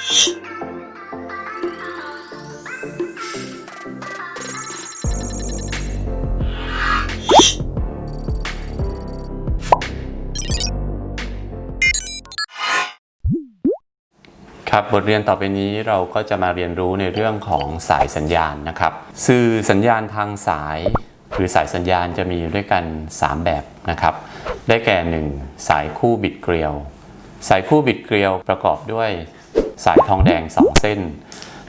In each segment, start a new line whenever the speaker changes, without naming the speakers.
ครับบทเรียนต่อไปนี้เราก็จะมาเรียนรู้ในเรื่องของสายสัญญาณนะครับ สื่อสัญญาณทางสาย หรือสายสัญญาณจะมีด้วยกัน 3 แบบนะครับ ได้แก่ 1 สายคู่บิดเกลียว สายคู่บิดเกลียวประกอบด้วย สายทองแดงสองเส้น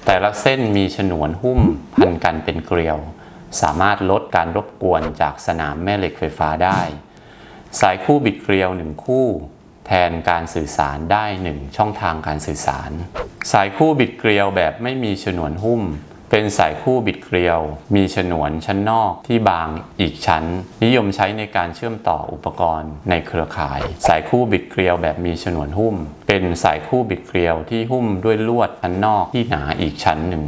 แต่ละเส้นมีฉนวนหุ้มพันกันเป็นเกลียว สามารถลดการรบกวนจากสนามแม่เหล็กไฟฟ้าได้ สายคู่บิดเกลียวหนึ่งคู่ แทนการสื่อสารได้หนึ่งช่องทางการสื่อสาร สายคู่บิดเกลียวแบบไม่มีฉนวนหุ้ม เป็นสายคู่บิดเกลียว มีฉนวนชั้นนอกที่บางอีกชั้น นิยมใช้ในการเชื่อมต่ออุปกรณ์ในเครือข่าย สายคู่บิดเกลียวแบบมีฉนวนหุ้ม เป็นสายคู่บิดเกลียวที่หุ้มด้วยลวดชั้นนอกที่หนาอีกชั้นหนึ่ง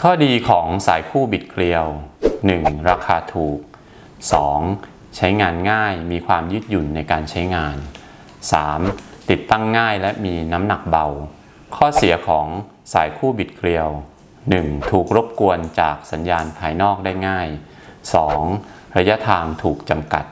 ข้อดีของสายคู่บิดเกลียว 1. ราคาถูก 2. ใช้งานง่ายมีความยืดหยุ่นในการใช้งาน 3. ติดตั้งง่ายและมีน้ำหนักเบา ข้อเสียของสายคู่บิดเกลียว 1. ถูกรบกวนจากสัญญาณภายนอกได้ง่าย 2. ระยะทางถูกจำกัด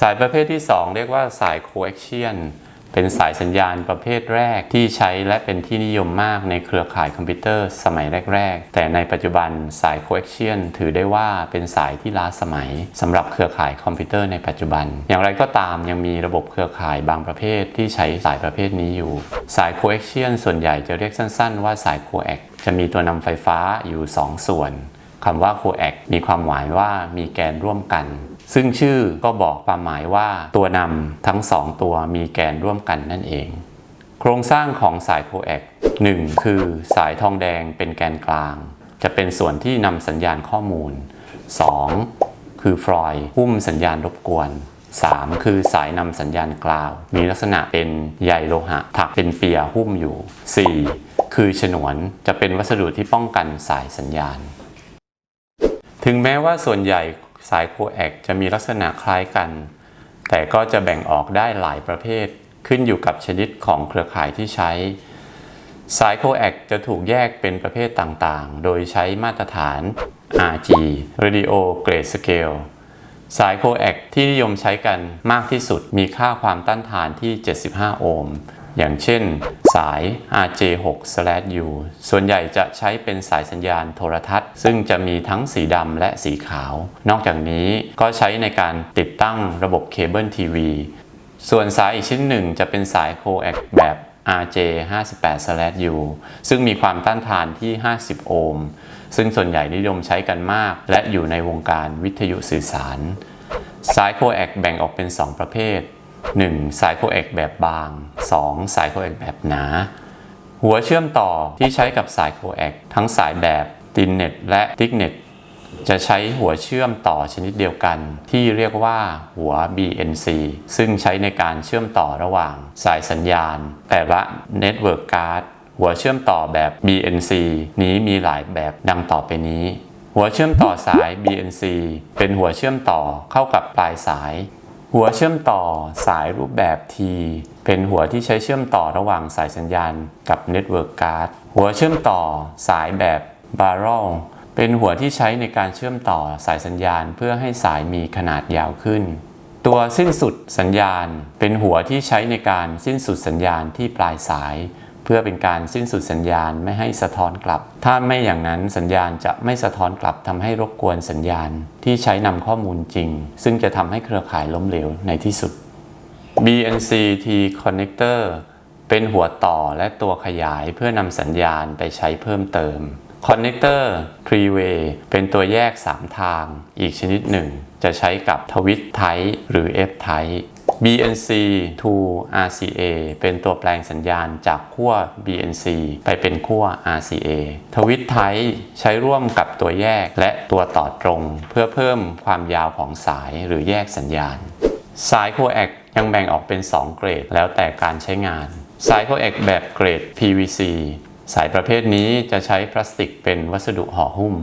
สายประเภทที่ 2 เรียกว่าสาย coaxial เเป็นสายสัญญาณประเภทแรกที่ใช้และเป็นที่นิยมมากในเครือข่ายคอมพิวเตอร์สมัยแรก ๆ แต่ในปัจจุบันสาย coaxial ถือได้ว่าเป็นสายที่ล้าสมัยสำหรับเครือข่ายคอมพิวเตอร์ในปัจจุบัน อย่างไรก็ตามยังมีระบบเครือข่ายบางประเภทที่ใช้สายประเภทนี้อยู่ สาย coaxial ส่วนใหญ่จะเรียกสั้น ๆ ว่าสาย coax จะมีตัวนำไฟฟ้าอยู่ 2 ส่วน คำว่า coax มีความหมายว่ามีแกนร่วมกัน ซึ่งชื่อก็บอกความหมายว่าตัวนำทั้งสองตัวมีแกนร่วมกันนั่นเอง โครงสร้างของสาย coax 1คือสายทองแดงเป็นแกนกลาง จะเป็นส่วนที่นำสัญญาณข้อมูล 2. คือฟลอยด์หุ้มสัญญาณรบกวน 3. คือสายนำสัญญาณกล่าว มีลักษณะเป็นใยโลหะถักเป็นเปียหุ้มอยู่ 4. คือฉนวนจะเป็นวัสดุที่ป้องกันสายสัญญาณ ถึงแม้ว่าส่วนใหญ่สายโคแอกจะมีลักษณะคล้ายกัน แต่ก็จะแบ่งออกได้หลายประเภท ขึ้นอยู่กับชนิดของเครือข่ายที่ใช้ สายโคแอกจะถูกแยกเป็นประเภทต่างๆ โดยใช้มาตรฐาน RG Radio Grade Scale สายโคแอกที่นิยมใช้กันมากที่สุดมีค่าความต้านทานที่ 75 โอห์ม อย่างเช่นสาย RJ6/U ส่วนใหญ่จะใช้เป็นสายสัญญาณโทรทัศน์ ซึ่งจะมีทั้งสีดำและสีขาว นอกจากนี้ก็ใช้ในการติดตั้งระบบเคเบิลทีวี ส่วนสายอีกชิ้นหนึ่งจะเป็นสายโคแอกแบบ RJ58/U ซึ่งมีความต้านทานที่ 50 โอห์ม ซึ่งส่วนใหญ่นิยมใช้กันมาก และอยู่ในวงการวิทยุสื่อสาร สายโคแอกแบ่งออกเป็น 2 ประเภท 1. สายโคแอกแบบบาง 2. สายโคแอกแบบหนา หัวเชื่อมต่อที่ใช้กับสายโคแอกทั้งสายแบบตินเน็ตและติกเน็ตจะใช้หัวเชื่อมต่อชนิดเดียวกัน ที่เรียกว่าหัว BNC ซึ่งใช้ในการเชื่อมต่อระหว่างสายสัญญาณ แต่ละ Network Card หัวเชื่อมต่อแบบ BNC นี้มีหลายแบบดังต่อไปนี้ หัวเชื่อมต่อสาย BNC เป็นหัวเชื่อมต่อเข้ากับปลายสาย หัวเชื่อมต่อสายรูปแบบ T เป็นหัวที่ใช้เชื่อมต่อระหว่างสายสัญญาณกับ Network Card หัวเชื่อมต่อสายแบบ Barrel เป็นหัวที่ใช้ในการเชื่อมต่อสายสัญญาณเพื่อให้สายมีขนาดยาวขึ้น ตัวสิ้นสุดสัญญาณ เป็นหัวที่ใช้ในการสิ้นสุดสัญญาณที่ปลายสาย เพื่อเป็นการสิ้นสุดสัญญาณไม่ให้สะท้อนกลับ ถ้าไม่อย่างนั้นสัญญาณจะไม่สะท้อนกลับทำให้รบกวนสัญญาณที่ใช้นำข้อมูลจริง ซึ่งจะทำให้เครือข่ายล้มเหลวในที่สุด BNC T connector เป็นหัวต่อและตัวขยายเพื่อนำสัญญาณไปใช้เพิ่มเติม connector three way เป็นตัวแยก 3 ทาง อีกชนิดหนึ่ง จะใช้กับทวิตไทหรือ F type BNC to RCA เป็นตัวแปลงสัญญาณจากขั้ว BNC ไปเป็นขั้ว RCA ทวิตไทใช้ร่วมกับตัวแยกและตัวต่อตรงเพื่อเพิ่มความยาวของสายหรือแยกสัญญาณ สายโคแอกยังแบ่งออกเป็น 2 เกรดแล้วแต่การใช้งาน สายโคแอกแบบเกรด PVC สายประเภทนี้จะใช้พลาสติกเป็นวัสดุห่อหุ้ม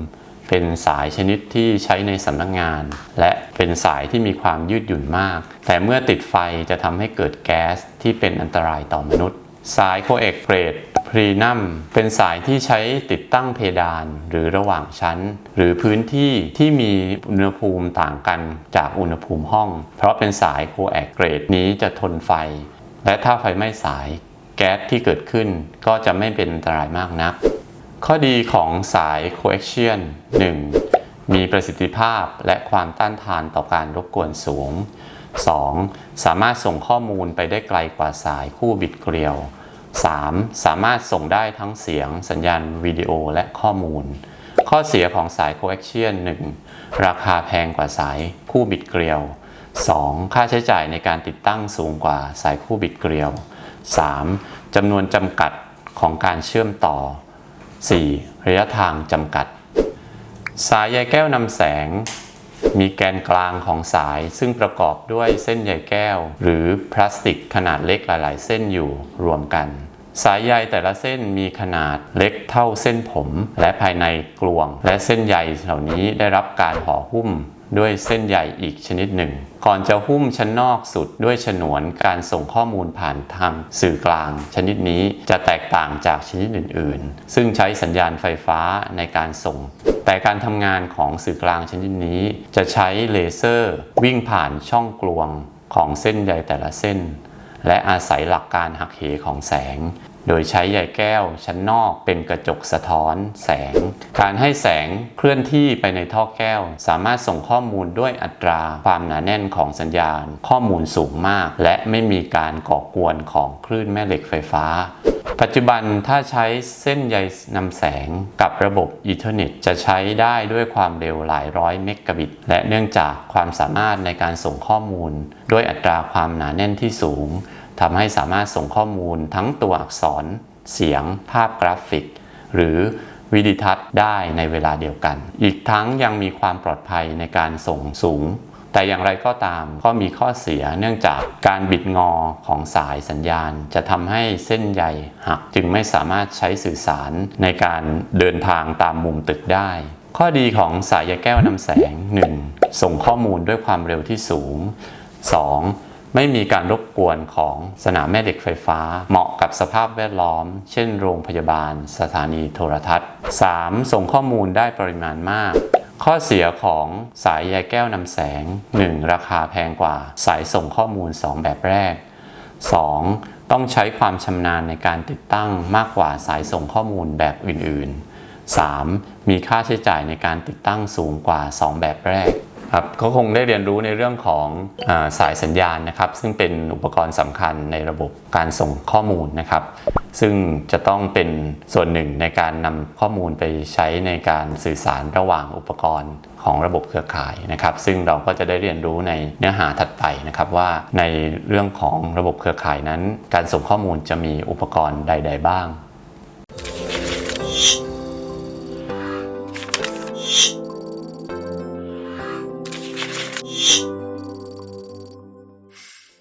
เป็นสายชนิดที่ใช้ในสำนักงงาน และเป็นสายที่มีความยืดหยุ่นมาก แต่เมื่อติดไฟจะทำให้เกิดแก๊สที่เป็นอันตรายต่อมนุษย์ สายโคเอกเกรดพรีนัมเป็นสายที่ใช้ติดตั้งเพดานหรือระหว่างชั้น หรือพื้นที่ที่มีอุณหภูมิต่างกันจากอุณหภูมิห้อง เพราะเป็นสายโคแอกเกรดนี้จะทนไฟ และถ้าไฟไหม้สายแก๊สที่เกิดขึ้นก็จะไม่เป็นอันตรายมากนัก ข้อดีของสาย coaxial 1. มีประสิทธิภาพและความต้านทานต่อการรบกวนสูง 2. สามารถส่งข้อมูลไปได้ไกลกว่าสายคู่บิดเกลียว 3. สามารถส่งได้ทั้งเสียง สัญญาณวิดีโอและข้อมูล ข้อเสียของสาย coaxial 1. ราคาแพงกว่าสายคู่บิดเกลียว 2. ค่าใช้จ่ายในการติดตั้งสูงกว่าสายคู่บิดเกลียว 3. จำนวนจำกัดของการเชื่อมต่อ 4. ระยะทางจำกัด สายใยแก้วนำแสง มีแกนกลางของสายซึ่งประกอบด้วยเส้นใยแก้ว หรือพลาสติกขนาดเล็กหลาย ๆ เส้นอยู่รวมกัน สายใยแต่ละเส้นมีขนาดเล็กเท่าเส้นผม และภายในกลวง และเส้นใยเหล่านี้ได้รับการห่อหุ้ม ด้วยเส้นใยอีกชนิดหนึ่ง ก่อนจะหุ้มชั้นนอกสุดด้วยฉนวนการส่งข้อมูลผ่านทางสื่อกลาง ชนิดนี้จะแตกต่างจากชนิดอื่น ๆ ซึ่งใช้สัญญาณไฟฟ้าในการส่ง แต่การทำงานของสื่อกลางชนิดนี้จะใช้เลเซอร์วิ่งผ่านช่องกลวงของเส้นใยแต่ละเส้น และอาศัยหลักการหักเหของแสง โดยใช้ใยแก้วชั้นนอกเป็นกระจกสะท้อนแสง การให้แสงเคลื่อนที่ไปในท่อแก้ว สามารถส่งข้อมูลด้วยอัตราความหนาแน่นของสัญญาณ ข้อมูลสูงมาก และไม่มีการก่อกวนของคลื่นแม่เหล็กไฟฟ้า ปัจจุบันถ้าใช้เส้นใยนำแสงกับระบบอีเทอร์เน็ตจะใช้ได้ด้วยความเร็วหลายร้อยเมกะบิต และเนื่องจากความสามารถในการส่งข้อมูล ด้วยอัตราความหนาแน่นที่สูง ทำให้สามารถส่งข้อมูลทั้งตัวอักษร เสียง ภาพกราฟิก หรือวิดิทัศน์ได้ในเวลาเดียวกัน อีกทั้งยังมีความปลอดภัยในการส่งสูง แต่อย่างไรก็ตามก็มีข้อเสียเนื่องจากการบิดงอของสายสัญญาณ จะทำให้เส้นใยหักจึงไม่สามารถใช้สื่อสารในการเดินทางตามมุมตึกได้ ข้อดีของสายใยแก้วนำแสง 1. ส่งข้อมูลด้วยความเร็วที่สูง 2. ไม่มีการรบกวนของสนามแม่เหล็กไฟฟ้า เหมาะกับสภาพแวดล้อม เช่นโรงพยาบาล สถานีโทรทัศน์ 3. ส่งข้อมูลได้ปริมาณมาก ข้อเสียของสายใยแก้วนำแสง 1. ราคาแพงกว่าสายส่งข้อมูล 2 แบบแรก 2. ต้องใช้ความชำนาญในการติดตั้งมากกว่าสายส่งข้อมูลแบบอื่น ๆ 3. มีค่าใช้จ่ายในการติดตั้งสูงกว่า 2 แบบแรก ครับก็คงได้เรียนรู้ในเรื่องของอสายสัญญาณนะครับ ซึ่งเป็นอุปกรณ์สำคัญในระบบการส่งข้อมูลนะครับ ซึ่งจะต้องเป็นส่วนหนึ่งในการนำข้อมูลไปใช้ในการสื่อสารระหว่างอุปกรณ์ของระบบเครือข่ายนะครับ ซึ่งเราก็จะได้เรียนรู้ในเนื้อหาถัดไปนะครับว่าในเรื่องของระบบเครือข่ายนั้น การส่งข้อมูลจะมีอุปกรณ์ใด ๆ บ้าง